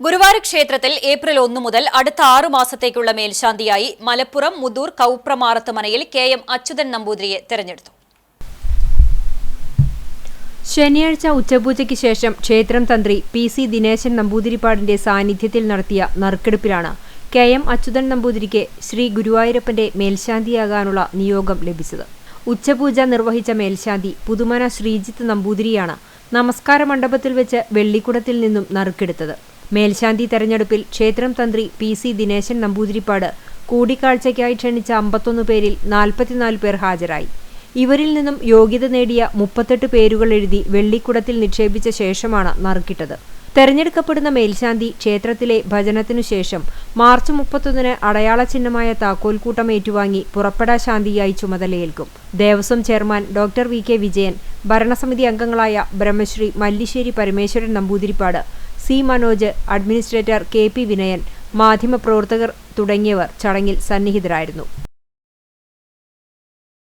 ഗുരുവായൂർ ക്ഷേത്രത്തിൽ ഏപ്രിൽ ഒന്നു മുതൽ അടുത്ത ആറു മാസത്തേക്കുള്ള മേൽശാന്തിയായി മലപ്പുറം മുതൂർ കൗപ്രമാറത്ത് മനയിൽ കെ എം അച്യുതൻ നമ്പൂതിരിയെ തെരഞ്ഞെടുത്തു. ശനിയാഴ്ച ഉച്ചപൂജയ്ക്ക് ശേഷം ക്ഷേത്രം തന്ത്രി പി സി ദിനേശൻ നമ്പൂതിരിപ്പാടിന്റെ സാന്നിധ്യത്തിൽ നടത്തിയ നറുക്കെടുപ്പിലാണ് കെ എം അച്യുതൻ നമ്പൂതിരിക്ക് ശ്രീ ഗുരുവായൂരപ്പന്റെ മേൽശാന്തിയാകാനുള്ള നിയോഗം ലഭിച്ചത്. ഉച്ചപൂജ നിർവഹിച്ച മേൽശാന്തി പുതുമന ശ്രീജിത്ത് നമ്പൂതിരിയാണ് നമസ്കാര മണ്ഡപത്തിൽ വെച്ച് വെള്ളിക്കുടത്തിൽ നിന്നും നറുക്കെടുത്തത്. മേൽശാന്തി തെരഞ്ഞെടുപ്പിൽ ക്ഷേത്രം തന്ത്രി പി സി ദിനേശൻ നമ്പൂതിരിപ്പാട് കൂടിക്കാഴ്ചയ്ക്കായി ക്ഷണിച്ച അമ്പത്തൊന്ന് പേരിൽ നാൽപ്പത്തിനാല് പേർ ഹാജരായി. ഇവരിൽ നിന്നും യോഗ്യത നേടിയ മുപ്പത്തെട്ട് പേരുകൾ എഴുതി വെള്ളിക്കുടത്തിൽ നിക്ഷേപിച്ച ശേഷമാണ് നറുക്കിട്ടത്. തെരഞ്ഞെടുക്കപ്പെടുന്ന മേൽശാന്തി ക്ഷേത്രത്തിലെ ഭജനത്തിനു ശേഷം മാർച്ച് മുപ്പത്തൊന്നിന് അടയാള ചിഹ്നമായ താക്കോൽക്കൂട്ടം ഏറ്റുവാങ്ങി പുറപ്പെടാ ശാന്തിയായി ചുമതലയേൽക്കും. Devaswom chairman doctor V K Vijayan ഭരണസമിതി അംഗങ്ങളായ Brahmasree Mallissery Parameswaran Namboothiripad C Manoj administrator K P Vinayan മാധ്യമപ്രവർത്തകർ തുടങ്ങിയവർ ചടങ്ങിൽ സന്നിഹിതരായിരുന്നു.